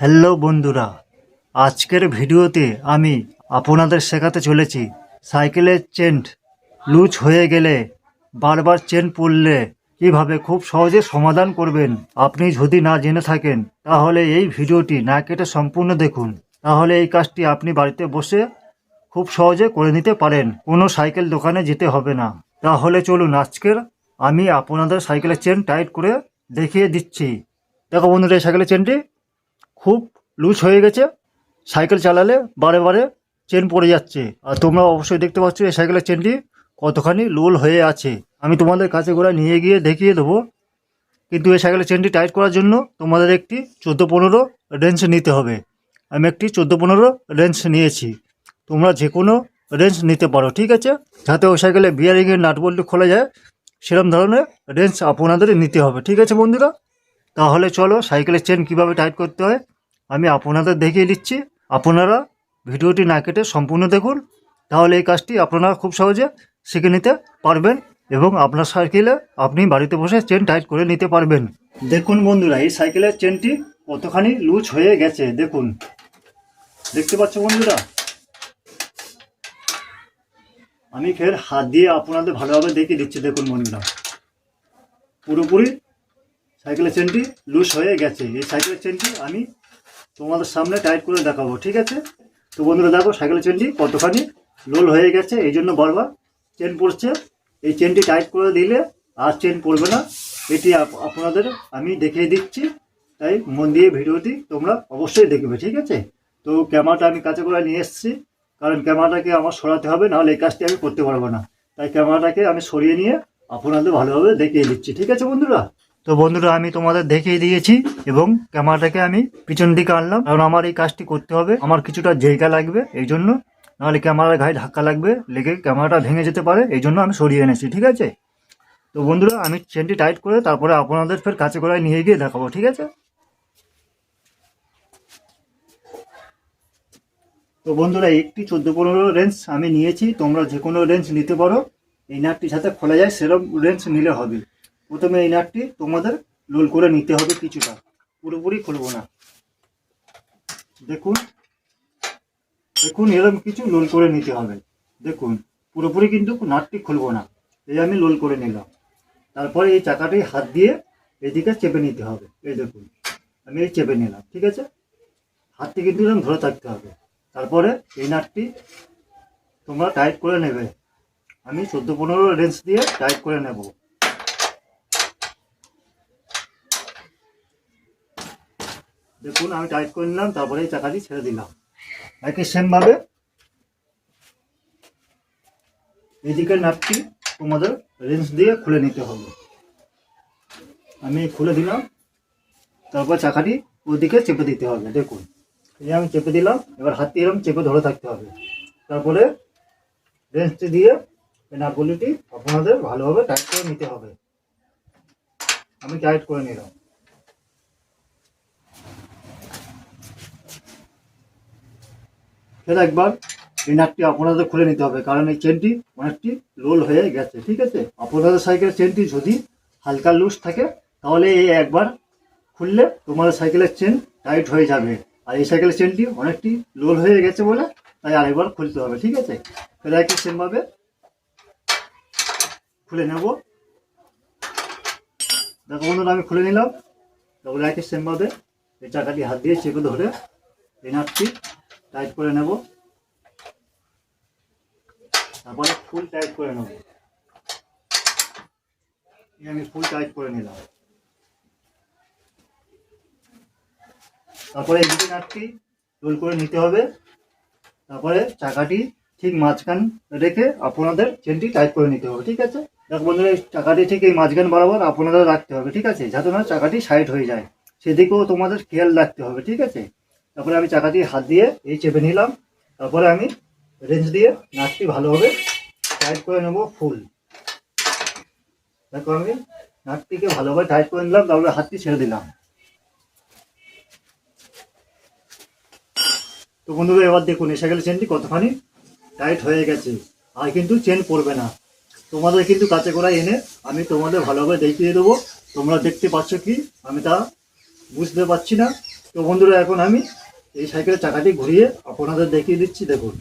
Hello বন্ধুরা, আজকের ভিডিওতে আমি আপনাদের শেখাতে চলেছি সাইকেলের চেন লুজ হয়ে গেলে বারবার চেন পড়লে কীভাবে খুব সহজে সমাধান করবেন আপনি যদি না জেনে থাকেন, তাহলে এই ভিডিওটি না কেটে সম্পূর্ণ দেখুন। তাহলে এই কাজটি আপনি বাড়িতে বসে খুব সহজে করে নিতে পারেন, কোনো সাইকেল দোকানে যেতে হবে না। তাহলে চলুন আজকের আমি আপনাদের সাইকেলের চেন টাইট করে দেখিয়ে দিচ্ছি। দেখো বন্ধুরা, এই সাইকেলের চেনটি খুব লুজ হয়ে গেছে। সাইকেল চালালে বারে বারে চেন পড়ে যাচ্ছে। আর তোমরা অবশ্যই দেখতে পাচ্ছ এই সাইকেলের চেনটি কতখানি লোল হয়ে আছে। আমি তোমাদের কাছে গোড়া নিয়ে গিয়ে দেখিয়ে দেবো। কিন্তু এই সাইকেলের চেনটি টাইট করার জন্য তোমাদের একটি চোদ্দ পনেরো রেঞ্জ নিতে হবে। আমি একটি চোদ্দ পনেরো রেঞ্জ নিয়েছি। তোমরা যে কোনো রেঞ্জ নিতে পারো, ঠিক আছে? যাতে ওই সাইকেলে বিয়ারিংয়ের নাট বল্টু খোলা যায় সেরকম ধরনের রেঞ্জ আপনাদের নিতে হবে, ঠিক আছে বন্ধুরা? তাহলে চলো সাইকেলের চেন কীভাবে টাইট করতে হয়, আমি আপনাদের দেখিয়ে দিচ্ছি। আপনারা ভিডিওটি না কেটে সম্পূর্ণ দেখুন। তাহলে এই কাজটি আপনারা খুব সহজে শিখে নিতে পারবেন এবং আপনার সাইকেলে আপনি বাড়িতে বসে চেন টাইট করে নিতে পারবেন। দেখুন বন্ধুরা, এই সাইকেলের চেনটি কতখানি লুজ হয়ে গেছে, দেখুন। দেখতে পাচ্ছ বন্ধুরা? আমি ফের হাত দিয়ে আপনাদের ভালোভাবে দেখিয়ে দিচ্ছি, দেখুন বন্ধুরা। পুরোপুরি সাইকেলের চেনটি লুজ হয়ে গেছে। এই সাইকেলের চেনটি আমি তোমাদের সামনে টাইট করে দেখাবো, ঠিক আছে? তো বন্ধুরা, দেখো, সাইকেলের চেনটি কতখানি লোল হয়ে গেছে, এই জন্য বারবার চেন পড়ছে। এই চেনটি টাইট করে দিলে আর চেন পড়বে না। এটি আপনাদের আমি দেখিয়ে দিচ্ছি। তাই মন দিয়ে ভিডিওটি তোমরা অবশ্যই দেখবে, ঠিক আছে? তো ক্যামেরাটা আমি কাছে করে নিয়ে এসেছি, কারণ ক্যামেরাটাকে আমার সরাতে হবে, নাহলে এই কাজটি আমি করতে পারব না। তাই ক্যামেরাটাকে আমি সরিয়ে নিয়ে আপনাদের ভালোভাবে দেখিয়ে দিচ্ছি, ঠিক আছে বন্ধুরা? তো বন্ধুরা, আমি তোমাদের দেখিয়ে দিয়েছি এবং ক্যামেরাটাকে আমি পিছন দিকে আনলাম। কারণ আমার এই কাজটি করতে হবে। আমার কিছুটা জায়গা লাগবে এই জন্য। নাহলে ক্যামেরার গায়ে ধাক্কা লাগবে, লেগে ক্যামেরাটা ভেঙে যেতে পারে। এই জন্য আমি সরিয়ে এনেছি, ঠিক আছে? তো বন্ধুরা, আমি চেনটি টাইট করে তারপরে আপনাদের ফের কাছে করে নিয়ে গিয়ে দেখাবো, ঠিক আছে? তো বন্ধুরা, একটি চোদ্দ পনেরো রেঞ্জ আমি নিয়েছি। তোমরা যে কোনো রেঞ্জ নিতে পারো। এই নাটটির সাথে খোলা যায়, সেরকম রেঞ্জ নিলে হবে। প্রথমে এই নাটটি তোমাদের লোল করে নিতে হবে কিছুটা। পুরোপুরি খুলবো না। দেখুন দেখুন, এরকম কিছু লোল করে নিতে হবে। দেখুন, পুরোপুরি কিন্তু নাটটি খুলবো না। এই আমি লোল করে নিলাম। তারপরে এই চাকাটি হাত দিয়ে এদিকে চেপে নিতে হবে। এই দেখুন, আমি এই চেপে নিলাম, ঠিক আছে? হাতটি কিন্তু এরকম ধরে থাকতে হবে। তারপরে এই নাটটি তোমরা টাইট করে নেবে। আমি চোদ্দ পনেরো রেঞ্জ দিয়ে টাইট করে নেব। দেখুন, আমি টাইট করে নিলাম, তারপরে এই চাকাটি ছেড়ে দিলাম। একই সেমভাবে এদিকের নাটটি তোমাদের রেঞ্জ দিয়ে খুলে নিতে হবে। আমি খুলে দিলাম, তারপর চাকাটি ওদিকে চেপে দিতে হবে, দেখুন। এই আমি চেপে দিলাম, এবার হাত দিয়ে এরকম চেপে ধরে থাকতে হবে। তারপরে রেঞ্জটি দিয়ে এই নাটগুলিটি আপনাদের ভালোভাবে টাইট করে নিতে হবে। আমি টাইট করে নিলাম। ফের একবার এই নাটটি আপনাদের খুলে নিতে হবে, কারণ এই চেনটি অনেকটি রোল হয়ে গেছে, ঠিক আছে? আপনাদের সাইকেলের চেনটি যদি হালকা লুজ থাকে, তাহলে এই একবার খুললে তোমাদের সাইকেলের চেন টাইট হয়ে যাবে। আর এই সাইকেলের চেনটি অনেকটি লোল হয়ে গেছে বলে তাই আরেকবার খুলতে হবে, ঠিক আছে? ফের একই সেমভাবে খুলে নেব। দেখো বন্ধুরা, আমি খুলে নিলাম। তারপরে একই সেমভাবে এই চাকাটি হাত দিয়ে চেপে ধরে এই নাটটি টাইট করে নেব। তারপরে ফুল টাইট করে নেব। আমি ফুল টাইট করে নিলাম। তারপরে এই নাটটি রোল করে নিতে হবে। তারপরে চাকাটি ঠিক মাঝখান রেখে আপনাদের চেনটি টাইট করে নিতে হবে, ঠিক আছে? দেখো বন্ধুরা চাকাটি ঠিক এই মাঝখান বরাবর আপনাদের রাখতে হবে, ঠিক আছে? যাতে না চাকাটি সাইড হয়ে যায়। সেদিকেও তোমাদের খেয়াল রাখতে হবে, ঠিক আছে? তারপরে আমি চাকাটি হাত দিয়ে এই চেপে নিলাম। তারপরে আমি রেঞ্জ দিয়ে নাটটি ভালোভাবে টাইট করে নেব ফুল দেখো আমি নাটটিকে ভালোভাবে টাইট করে নিলাম, তারপরে হাতটি ছেড়ে দিলাম। তো বন্ধুরা, এবার দেখুন, এই সাইকেলের চেনটি কতখানি টাইট হয়ে গেছে। আর কিন্তু চেন পড়বে না। তোমাদের কিন্তু কাছে করা এনে আমি তোমাদের ভালোভাবে দেখিয়ে দেবো। তোমরা দেখতে পাচ্ছ কি? আমি তা বুঝতে পারছি না। তো বন্ধুরা, এখন আমি এই সাইকেলের চাকাটি ঘুরিয়ে আপনাদের দেখিয়ে দিচ্ছি, দেখুন।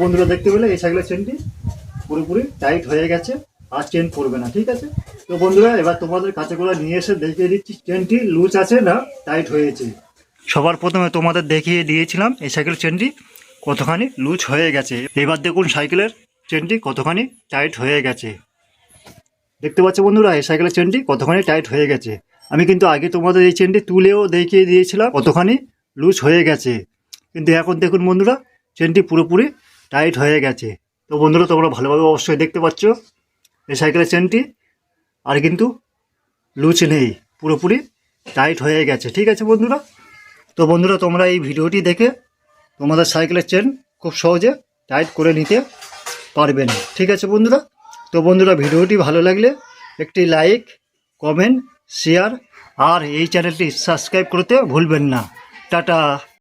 বন্ধুরা, দেখতে পেলে এই সাইকেলের চেনটি পুরোপুরি টাইট হয়ে গেছে আর চেন পড়বে না, ঠিক আছে? তো বন্ধুরা, এবার তোমাদের কাছে করে নিয়ে এসে দেখিয়ে দিচ্ছি চেনটি লুজ আছে না টাইট হয়েছে। সবার প্রথমে তোমাদের দেখিয়ে দিয়েছিলাম এই সাইকেল চেনটি কতখানি লুজ হয়ে গেছে। এবার দেখুন সাইকেলের চেনটি কতখানি টাইট হয়ে গেছে। দেখতে পাচ্ছ বন্ধুরা, এই সাইকেলের চেনটি কতখানি টাইট হয়ে গেছে। আমি কিন্তু আগে তোমাদের এই চেনটি তুলেও দেখিয়ে দিয়েছিলাম, কতখানি লুজ হয়ে গেছে। কিন্তু এখন দেখুন বন্ধুরা চেনটি পুরোপুরি টাইট হয়ে গেছে। তো বন্ধুরা, তোমরা ভালোভাবে অবশ্যই দেখতে পাচ্ছ, এই সাইকেলের চেনটি আর কিন্তু লুজ নেই, পুরোপুরি টাইট হয়ে গেছে। ঠিক আছে বন্ধুরা? তো বন্ধুরা, তোমরা এই ভিডিওটি দেখে তোমাদের সাইকেলের চেন খুব সহজে টাইট করে নিতে পারবেন ঠিক আছে বন্ধুরা? তো বন্ধুরা, ভিডিওটি ভালো লাগলে একটি লাইক কমেন্ট শেয়ার আর এই চ্যানেলটি সাবস্ক্রাইব করতে ভুলবেন না। টাটা।